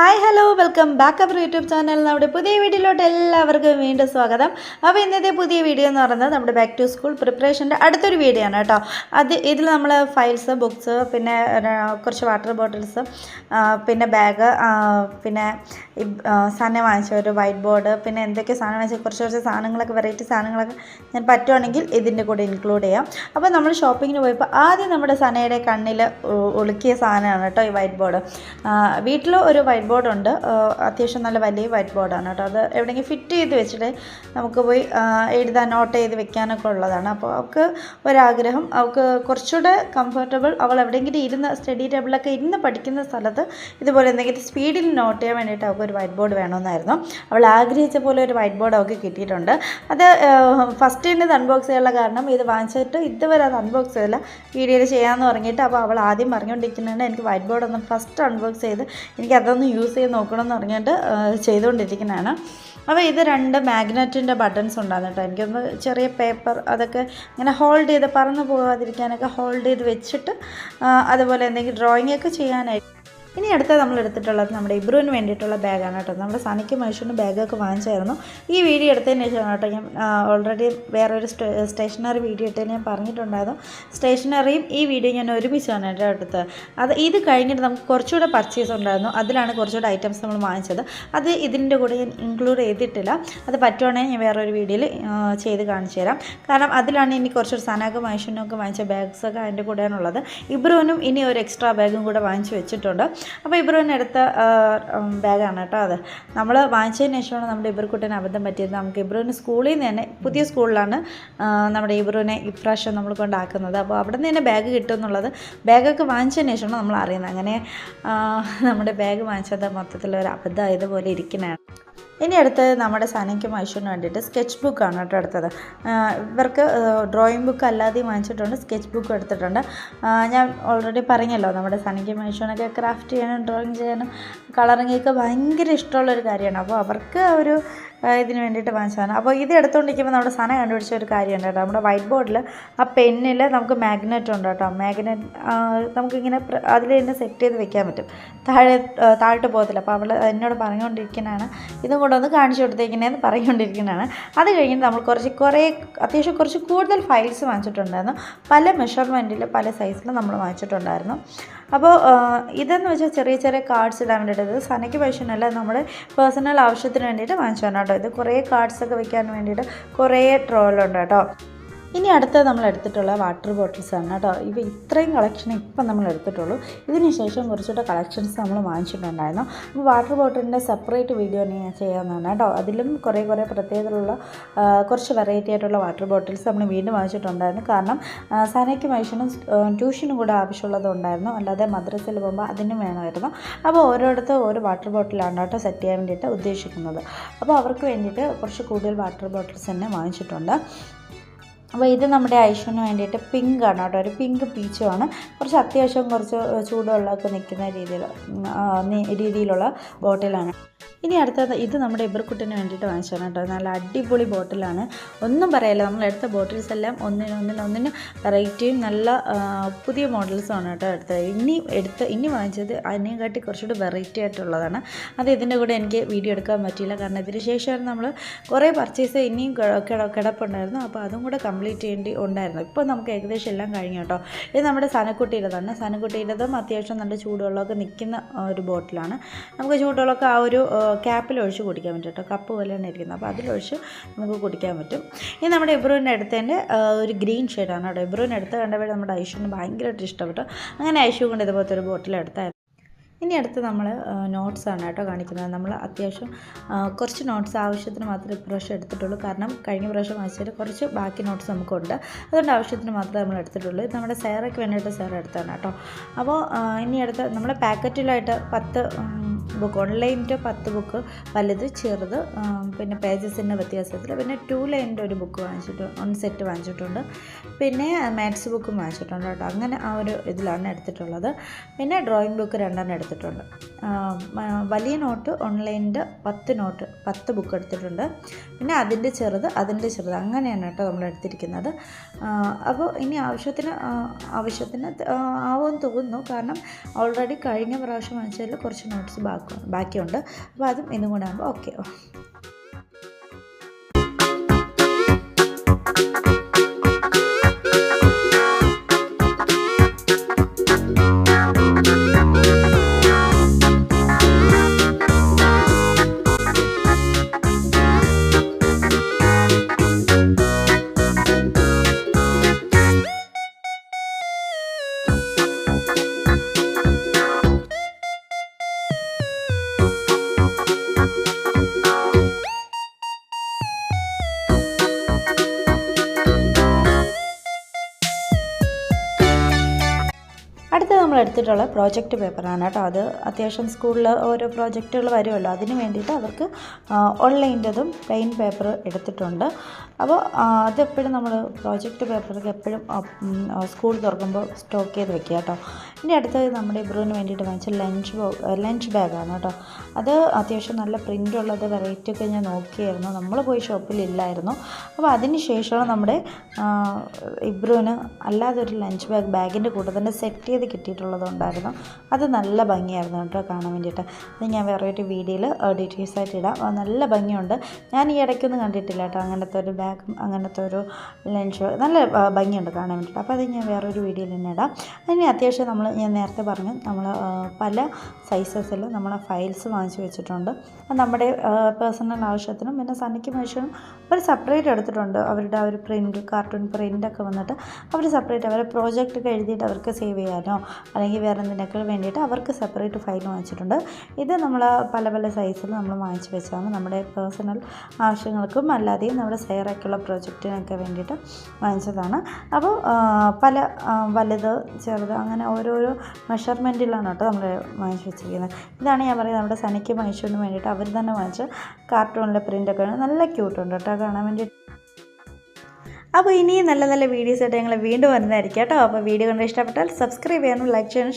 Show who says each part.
Speaker 1: Hi hello welcome back our YouTube channel നമ്മുടെ പുതിയ വീഡിയോയിലോട്ട് എല്ലാവർക്കും വീണ്ടും സ്വാഗതം. അപ്പോൾ ഇന്നത്തെ പുതിയ വീഡിയോ എന്ന് പറയുന്നത് നമ്മുടെ ബാക്ക് ടു സ്കൂൾ പ്രിപ്പറേഷന്റെ അടുത്തൊരു വീഡിയോ ആണ് കേട്ടോ. അത് ഇതിൽ നമ്മൾ ഫയൽസ് ബുക്സ് പിന്നെ കുറച്ച് വാട്ടർ ബോട്ടിൽസ് പിന്നെ ബാഗ് പിന്നെ സാധനം വാങ്ങിച്ച ഒരു വൈറ്റ് ബോർഡ് പിന്നെ എന്തൊക്കെ സാധനം വാങ്ങിച്ച കുറച്ച് കുറച്ച് സാധനങ്ങളൊക്കെ വെറൈറ്റി സാധനങ്ങളൊക്കെ ഞാൻ പറ്റുവാണെങ്കിൽ ഇതിന്റെ കൂടെ ഇൻക്ലൂഡ് ചെയ്യാം. അപ്പോൾ നമ്മൾ ഷോപ്പിങ്ങിന് പോയപ്പോൾ ആദ്യം നമ്മുടെ സനയുടെ കണ്ണിൽ ഒളുക്കിയ സാധനമാണ് കേട്ടോ ഈ വൈറ്റ് ബോർഡ് വീട്ടിൽ ഒരു വൈറ്റ് ബോർഡ് ഉണ്ട്. അത്യാവശ്യം നല്ല വലിയ വൈറ്റ് ബോർഡാണ് കേട്ടോ. അത് എവിടെയെങ്കിലും ഫിറ്റ് ചെയ്ത് വെച്ചിട്ട് നമുക്ക് പോയി എഴുതാൻ നോട്ട് ചെയ്ത് വെക്കാനൊക്കെ ഉള്ളതാണ്. അപ്പോൾ അവൾക്ക് ഒരാഗ്രഹം അവൾക്ക് കുറച്ചുകൂടെ കംഫർട്ടബിൾ അവൾ എവിടെയെങ്കിലും ഇരുന്ന് സ്റ്റഡി ടേബിളൊക്കെ ഇരുന്ന് പഠിക്കുന്ന സ്ഥലത്ത് ഇതുപോലെ എന്തെങ്കിലും സ്പീഡിൽ നോട്ട് ചെയ്യാൻ വേണ്ടിയിട്ട് അവൾക്ക് ഒരു വൈറ്റ് ബോർഡ് വേണമെന്നായിരുന്നു. അവൾ ആഗ്രഹിച്ച പോലെ ഒരു വൈറ്റ് ബോർഡ് അവൾക്ക് കിട്ടിയിട്ടുണ്ട്. അത് ഫസ്റ്റ് തന്നെ അൺബോക്സ് ചെയ്യാനുള്ള കാരണം ഇത് വാങ്ങിച്ചിട്ട് ഇതുവരെ അത് അൺബോക്സ് ചെയ്തില്ല. വീഡിയോയിൽ ചെയ്യാമെന്ന് പറഞ്ഞിട്ട് അപ്പോൾ അവൾ ആദ്യം പറഞ്ഞുകൊണ്ടിരിക്കുന്നതാണ് എനിക്ക് വൈറ്റ് ബോർഡ് ഒന്ന് ഫസ്റ്റ് അൺബോക്സ് ചെയ്ത് എനിക്ക് അതൊന്ന് യൂസ് ചെയ്ത് നോക്കണം എന്ന് പറഞ്ഞിട്ട് ചെയ്തുകൊണ്ടിരിക്കുന്നതാണ്. അപ്പോൾ ഇത് രണ്ട് മാഗ്നറ്റിന്റെ ബട്ടൺസ് ഉണ്ടാകും കേട്ടോ എനിക്കൊന്ന് ചെറിയ പേപ്പർ അതൊക്കെ ഇങ്ങനെ ഹോൾഡ് ചെയ്ത് പറന്നു പോകാതിരിക്കാനൊക്കെ ഹോൾഡ് ചെയ്ത് വെച്ചിട്ട് അതുപോലെ എന്തെങ്കിലും ഡ്രോയിങ് ഒക്കെ ചെയ്യാനായിട്ട് ഇനി അടുത്ത നമ്മൾ എടുത്തിട്ടുള്ളത് നമ്മുടെ ഇബ്രുവിന് വേണ്ടിയിട്ടുള്ള ബാഗാണ് കേട്ടോ. നമ്മുടെ സനിക്ക് മനുഷ്യന് ബാഗൊക്കെ വാങ്ങിച്ചായിരുന്നു. ഈ വീഡിയോ എടുത്തതിന് ശേഷമാണ് കേട്ടോ ഞാൻ ഓൾറെഡി വേറൊരു സ്റ്റേഷനറി വീഡിയോ ഇട്ടതിന് ഞാൻ പറഞ്ഞിട്ടുണ്ടായിരുന്നു. സ്റ്റേഷനറിയും ഈ വീഡിയോ ഞാൻ ഒരുമിച്ചാണ് കേട്ടോ എടുത്തത്. അത് ഇത് കഴിഞ്ഞിട്ട് നമുക്ക് കുറച്ചുകൂടെ പർച്ചേസ് ഉണ്ടായിരുന്നു. അതിലാണ് കുറച്ചുകൂടെ ഐറ്റംസ് നമ്മൾ വാങ്ങിച്ചത്. അത് ഇതിന്റെ കൂടെ ഞാൻ ഇൻക്ലൂഡ് ചെയ്തിട്ടില്ല. അത് പറ്റുവാണെങ്കിൽ ഞാൻ വേറൊരു വീഡിയോയിൽ ചെയ്ത് കാണിച്ചു തരാം. കാരണം അതിലാണ് ഇനി കുറച്ചൊരു സനാക്ക് മനുഷ്യനൊക്കെ വാങ്ങിച്ച ബാഗ്സൊക്കെ അതിന്റെ കൂടെയാണുള്ളത്. ഇബ്രുവിനും ഇനി ഒരു എക്സ്ട്രാ ബാഗും കൂടെ വാങ്ങിച്ചു വെച്ചിട്ടുണ്ട്. അപ്പോൾ ഇബ്രുവിന് എടുത്ത ബാഗാണ് കേട്ടോ അത്. നമ്മൾ വാങ്ങിച്ചതിന് ശേഷമാണ് നമ്മുടെ ഇബ്രുക്കുട്ടന് അബദ്ധം പറ്റിയത്. നമുക്ക് ഇബ്രുവിന് സ്കൂളിൽ നിന്ന് തന്നെ പുതിയ സ്കൂളിലാണ് നമ്മുടെ ഇബ്രുവിനെ ഇപ്രാവശ്യം നമ്മൾ കൊണ്ടാക്കുന്നത്. അപ്പോൾ അവിടെ നിന്ന് തന്നെ ബാഗ് കിട്ടും എന്നുള്ളത് ബാഗൊക്കെ വാങ്ങിച്ചതിന് ശേഷമാണ് നമ്മൾ അറിയുന്നത്. അങ്ങനെ നമ്മുടെ ബാഗ് വാങ്ങിച്ചത് മൊത്തത്തിലൊരു അബദ്ധമായതുപോലെ ഇരിക്കുന്നതാണ് ഇനി അടുത്തത് നമ്മുടെ സനയ്ക്കും ഐശ്വര്യന് വേണ്ടിയിട്ട് സ്കെച്ച് ബുക്കാണ് കേട്ടോ എടുത്തത്. ഇവർക്ക് ഡ്രോയിങ് ബുക്ക് അല്ലാതെയും വാങ്ങിച്ചിട്ടുണ്ട് സ്കെച്ച് ബുക്ക് എടുത്തിട്ടുണ്ട്. ഞാൻ ഓൾറെഡി പറഞ്ഞല്ലോ നമ്മുടെ സനയ്ക്കും ഐശ്വര്യനൊക്കെ ക്രാഫ്റ്റ് ചെയ്യാനും ഡ്രോയിങ് ചെയ്യാനും കളറിങ്ങൊക്കെ ഭയങ്കര ഇഷ്ടമുള്ളൊരു കാര്യമാണ്. അപ്പോൾ അവർക്ക് ഒരു ഇതിന് വേണ്ടിയിട്ട് വാങ്ങിച്ചതാണ് അപ്പോൾ ഇത് എടുത്തുകൊണ്ടിരിക്കുമ്പോൾ നമ്മുടെ സാധനം കണ്ടുപിടിച്ച ഒരു കാര്യമുണ്ട് കേട്ടോ. നമ്മുടെ വൈറ്റ് ബോർഡിൽ ആ പെന്നിൽ നമുക്ക് മാഗ്നറ്റ് ഉണ്ട് കേട്ടോ. മാഗ്നറ്റ് നമുക്കിങ്ങനെ അതിൽ തന്നെ സെറ്റ് ചെയ്ത് വെക്കാൻ പറ്റും. താഴെ താഴോട്ട് പോകത്തില്ല. അപ്പോൾ അവൾ എന്നോട് പറഞ്ഞുകൊണ്ടിരിക്കുന്നതാണ് ഇതും കൂടെ ഒന്ന് കാണിച്ചു കൊടുത്തേക്കുന്നതെന്ന് പറഞ്ഞുകൊണ്ടിരിക്കുന്നതാണ് അത് കഴിഞ്ഞിട്ട് നമ്മൾ കുറച്ച് കുറേ അത്യാവശ്യം കുറച്ച് കൂടുതൽ ഫയൽസ് വാങ്ങിച്ചിട്ടുണ്ടായിരുന്നു. പല മെഷർമെന്റിൽ പല സൈസിലും നമ്മൾ വാങ്ങിച്ചിട്ടുണ്ടായിരുന്നു. അപ്പോൾ ഇതെന്ന് വെച്ചാൽ ചെറിയ ചെറിയ കാർഡ്സ് ഇടാൻ വേണ്ടിയിട്ട് സനയ്ക്ക് പൈസയല്ല നമ്മുടെ പേഴ്സണൽ ആവശ്യത്തിന് വേണ്ടിയിട്ട് വാങ്ങിച്ചതാണ് കേട്ടോ. ഇത് കുറേ കാർഡ്സൊക്കെ വെക്കാൻ വേണ്ടിയിട്ട് കുറേ ട്രോളുണ്ട് കേട്ടോ. ഇനി അടുത്ത നമ്മൾ എടുത്തിട്ടുള്ള വാട്ടർ ബോട്ടിൽസ് ആണ് കേട്ടോ. ഇവ ഇത്രയും കളക്ഷൻ ഇപ്പം നമ്മൾ എടുത്തിട്ടുള്ളൂ. ഇതിന് ശേഷം കുറച്ചുകൂടെ കളക്ഷൻസ് നമ്മൾ വാങ്ങിച്ചിട്ടുണ്ടായിരുന്നു. അപ്പോൾ വാട്ടർ ബോട്ടിലിന്റെ സെപ്പറേറ്റ് വീഡിയോ ഞാൻ ചെയ്യാവുന്നതാണ് കേട്ടോ. അതിലും കുറേ കുറേ പ്രത്യേകതയുള്ള കുറച്ച് വെറൈറ്റി ആയിട്ടുള്ള വാട്ടർ ബോട്ടിൽസ് നമ്മൾ വീണ്ടും വാങ്ങിച്ചിട്ടുണ്ടായിരുന്നു. കാരണം സനയ്ക്ക് മനുഷ്യനും ട്യൂഷനും കൂടെ ആവശ്യമുള്ളതുണ്ടായിരുന്നു അല്ലാതെ മദ്രസയിൽ പോകുമ്പോൾ അതിനും വേണമായിരുന്നു. അപ്പോൾ ഓരോരുത്തർ ഓരോ വാട്ടർ ബോട്ടിലാണ് കേട്ടോ സെറ്റ് ചെയ്യാൻ വേണ്ടിയിട്ട് ഉദ്ദേശിക്കുന്നത്. അപ്പോൾ അവർക്ക് വേണ്ടിയിട്ട് കുറച്ച് കൂടുതൽ വാട്ടർ ബോട്ടിൽസ് തന്നെ വാങ്ങിച്ചിട്ടുണ്ട്. അപ്പോൾ ഇത് നമ്മുടെ ഐഷുവിന് വേണ്ടിയിട്ട് പിങ്ക് ആണ് കേട്ടോ. ഒരു പിങ്ക് പീച്ചുമാണ്. കുറച്ച് അത്യാവശ്യം കുറച്ച് ചൂടുവെള്ളമൊക്കെ നിൽക്കുന്ന രീതിയിൽ രീതിയിലുള്ള ബോട്ടിലാണ് ഇനി അടുത്തത് ഇത് നമ്മുടെ ഇബർക്കുട്ടിന് വേണ്ടിയിട്ട് വാങ്ങിച്ചതാണ് കേട്ടോ. നല്ല അടിപൊളി ബോട്ടിലാണ്. ഒന്നും പറയല്ല നമ്മൾ എടുത്ത ബോട്ടിൽസ് എല്ലാം ഒന്നിന് ഒന്നിന് ഒന്നിന് വെറൈറ്റിയും നല്ല പുതിയ മോഡൽസുമാണ് കേട്ടോ എടുത്തത്. ഇനി എടുത്ത് ഇനി വാങ്ങിച്ചത് അതിനെയും കാട്ടി കുറച്ചുകൂടി വെറൈറ്റി ആയിട്ടുള്ളതാണ്. അത് ഇതിന്റെ കൂടെ എനിക്ക് വീഡിയോ എടുക്കാൻ പറ്റിയില്ല. കാരണം ഇതിന് ശേഷം നമ്മൾ കുറേ പർച്ചേസ് ഇനിയും കിട- കിട- കിടപ്പുണ്ടായിരുന്നു. അപ്പോൾ അതും കൂടെ കംപ്ലീറ്റ് ചെയ്യേണ്ടി ഉണ്ടായിരുന്നു. ഇപ്പോൾ നമുക്ക് ഏകദേശം എല്ലാം കഴിഞ്ഞു കേട്ടോ. ഇത് നമ്മുടെ സനക്കുട്ടിയുടേതാണ്. സനക്കുട്ടിയുടേതും അത്യാവശ്യം നല്ല ചൂടുവെള്ളമൊക്കെ നിൽക്കുന്ന ഒരു ബോട്ടിലാണ്. നമുക്ക് ചൂടുവെള്ളമൊക്കെ ആ ഒരു ക്യാപ്പിൽ ഒഴിച്ച് കുടിക്കാൻ പറ്റും കേട്ടോ. കപ്പ് പോലെയാണ് ഇരിക്കുന്നത്. അപ്പോൾ അതിലൊഴിച്ച് നമുക്ക് കുടിക്കാൻ പറ്റും. ഇനി നമ്മുടെ എബ്രുവിന്റെ അടുത്തതിന്റെ ഒരു ഗ്രീൻ ഷെയ്ഡാണ് കേട്ടോ. എബ്രൂവിന്റെ അടുത്ത് കണ്ടപ്പോൾ നമ്മുടെ ഐഷുവിന് ഭയങ്കരമായിട്ട് ഇഷ്ടപ്പെട്ടു. അങ്ങനെ ഐഷു കൊണ്ട് ഇതുപോലത്തെ ഒരു ബോട്ടിൽ എടുത്തായിരുന്നു. ഇനി അടുത്ത് നമ്മൾ നോട്ട്സ് ആണ് കേട്ടോ കാണിക്കുന്നത്. നമ്മൾ അത്യാവശ്യം കുറച്ച് നോട്ട്സ് ആവശ്യത്തിന് മാത്രമേ ഇപ്രാവശ്യം എടുത്തിട്ടുള്ളൂ. കാരണം കഴിഞ്ഞ പ്രാവശ്യം വായിച്ചതിൽ കുറച്ച് ബാക്കി നോട്ട്സ് നമുക്കുണ്ട്. അതുകൊണ്ട് ആവശ്യത്തിന് മാത്രമേ നമ്മൾ എടുത്തിട്ടുള്ളൂ. നമ്മുടെ സേറയ്ക്ക് വേണ്ടിയിട്ട് സേറ എടുത്താണ് കേട്ടോ. അപ്പോൾ ഇനി അടുത്ത് നമ്മുടെ പാക്കറ്റിലായിട്ട് പത്ത് ബുക്ക് ഓൺലൈനിന്റെ പത്ത് ബുക്ക് വലുത് ചെറുത് പിന്നെ പേജസിന്റെ വ്യത്യാസത്തിൽ. പിന്നെ ടു ലൈനിന്റെ ഒരു ബുക്ക് വാങ്ങിച്ചിട്ട് ഒന്ന് സെറ്റ് വാങ്ങിച്ചിട്ടുണ്ട്. പിന്നെ മാത്സ് ബുക്കും വാങ്ങിച്ചിട്ടുണ്ട് കേട്ടോ. അങ്ങനെ ആ ഒരു ഇതിലാണ് എടുത്തിട്ടുള്ളത്. പിന്നെ ഡ്രോയിങ് ബുക്ക് രണ്ടെണ്ണം എടുത്തിട്ടുണ്ട്. വലിയ നോട്ട് ഓൺലൈനിന്റെ പത്ത് നോട്ട് പത്ത് ബുക്ക് എടുത്തിട്ടുണ്ട്. പിന്നെ അതിന്റെ ചെറുത് അതിന്റെ ചെറുത്. അങ്ങനെയാണ് കേട്ടോ നമ്മൾ എടുത്തിരിക്കുന്നത്. അപ്പോൾ ഇനി ആവശ്യത്തിന് ആവശ്യത്തിന് ആവുമെന്ന് തോന്നുന്നു. കാരണം ഓൾറെഡി കഴിഞ്ഞ പ്രാവശ്യം വാങ്ങിച്ചതിൽ കുറച്ച് നോട്ട്സ് ബാക്കി ബാക്കിയുണ്ട്. അപ്പോൾ അതും ഇന്നും കൂടെ ആകുമ്പോൾ ഓക്കെ എടുത്തിട്ടുള്ള പ്രോജക്റ്റ് പേപ്പറാണ് കേട്ടോ അത്. അത്യാവശ്യം സ്കൂളിൽ ഓരോ പ്രോജക്റ്റുകൾ വരുമല്ലോ അതിന് വേണ്ടിയിട്ട് അവർക്ക് ഓൺലൈന്റെതും പ്ലെയിൻ പേപ്പർ എടുത്തിട്ടുണ്ട്. അപ്പോൾ അതെപ്പോഴും നമ്മൾ പ്രോജക്റ്റ് പേപ്പറൊക്കെ എപ്പോഴും സ്കൂൾ തുറക്കുമ്പോൾ സ്റ്റോക്ക് ചെയ്ത് വെക്കുക കേട്ടോ. ഇനി അടുത്തത് നമ്മുടെ ഇബ്രുവിന് വേണ്ടിയിട്ട് വാങ്ങിച്ച ലഞ്ച് ലഞ്ച് ബാഗാണ് കേട്ടോ. അത് അത്യാവശ്യം നല്ല പ്രിന്റ് ഉള്ളത് വെറൈറ്റി ഒക്കെ ഞാൻ നോക്കിയായിരുന്നു. നമ്മൾ പോയി ഷോപ്പിലില്ലായിരുന്നു അപ്പോൾ അതിന് ശേഷമാണ് നമ്മുടെ ഇബ്രുവിന് അല്ലാതെ ഒരു ലഞ്ച് ബാഗ് ബാഗിന്റെ കൂടെ തന്നെ സെറ്റ് ചെയ്ത് കിട്ടിയിട്ടുള്ളതുണ്ടായിരുന്നു അത് നല്ല ഭംഗിയായിരുന്നു കേട്ടോ കാണാൻ വേണ്ടിയിട്ട്. അത് ഞാൻ വേറെ ഒരു വീഡിയോയിൽ ഡീറ്റെയിൽസ് ആയിട്ട് ഇടാം. നല്ല ഭംഗിയുണ്ട്. ഞാൻ ഈ ഇടയ്ക്കൊന്നും കണ്ടിട്ടില്ല കേട്ടോ. അങ്ങനത്തെ ഒരു ബാഗും അങ്ങനത്തെ ഒരു ലഞ്ച് നല്ല ഭംഗിയുണ്ട് കാണാൻ വേണ്ടിയിട്ട്. അപ്പോൾ അത് ഞാൻ വേറൊരു വീഡിയോയിൽ തന്നെ ഇടാം. അതിന് അത്യാവശ്യം നമ്മൾ ഞാൻ നേരത്തെ പറഞ്ഞു നമ്മൾ പല സൈസസിൽ നമ്മൾ ഫയൽസ് വാങ്ങിച്ചു വെച്ചിട്ടുണ്ട്. നമ്മുടെ പേഴ്സണൽ ആവശ്യത്തിനും പിന്നെ സണ്ണിക്ക് മനുഷ്യനും ഒരു സെപ്പറേറ്റ് എടുത്തിട്ടുണ്ട്. അവരുടെ ആ ഒരു പ്രിന്റ് കാർട്ടൂൺ പ്രിന്റൊക്കെ വന്നിട്ട് അവർ സെപ്പറേറ്റ് അവരെ പ്രോജക്റ്റൊക്കെ എഴുതിയിട്ട് അവർക്ക് സേവ് ചെയ്യാനോ അല്ലെങ്കിൽ വേറെ എന്തിനൊക്കെ വേണ്ടിയിട്ട് അവർക്ക് സെപ്പറേറ്റ് ഫയൽ വാങ്ങിച്ചിട്ടുണ്ട്. ഇത് നമ്മൾ പല പല സൈസിൽ നമ്മൾ വാങ്ങിച്ചു വെച്ചതാണ്. നമ്മുടെ പേഴ്സണൽ ആവശ്യങ്ങൾക്കും അല്ലാതെയും നമ്മുടെ സെയറൊക്കെയുള്ള പ്രോജക്റ്റിനൊക്കെ വേണ്ടിയിട്ട് വാങ്ങിച്ചതാണ്. അപ്പോൾ പല വലുത് ചെറുത് അങ്ങനെ ഓരോരോ മെഷർമെന്റിലാണ് കേട്ടോ നമ്മൾ വാങ്ങിച്ചു വെച്ചിരിക്കുന്നത്. ഇതാണ് ഞാൻ പറയുന്നത് നമ്മുടെ സനിക്ക് മനുഷ്യന് വേണ്ടിയിട്ട് അവർ തന്നെ വാങ്ങിച്ച കാർട്ടൂണിലെ പ്രിന്റൊക്കെ നല്ല ക്യൂട്ടുണ്ട് കേട്ടോ. കാണാൻ വേണ്ടി അപ്പോൾ ഇനിയും നല്ല നല്ല വീഡിയോസ് ആയിട്ട് ഞങ്ങൾ വീണ്ടും വരുന്നതായിരിക്കും കേട്ടോ. അപ്പോൾ വീഡിയോ കണ്ട് ഇഷ്ടപ്പെട്ടാൽ സബ്സ്ക്രൈബ് ചെയ്യാനും ലൈക്ക് ചെയ്യാനും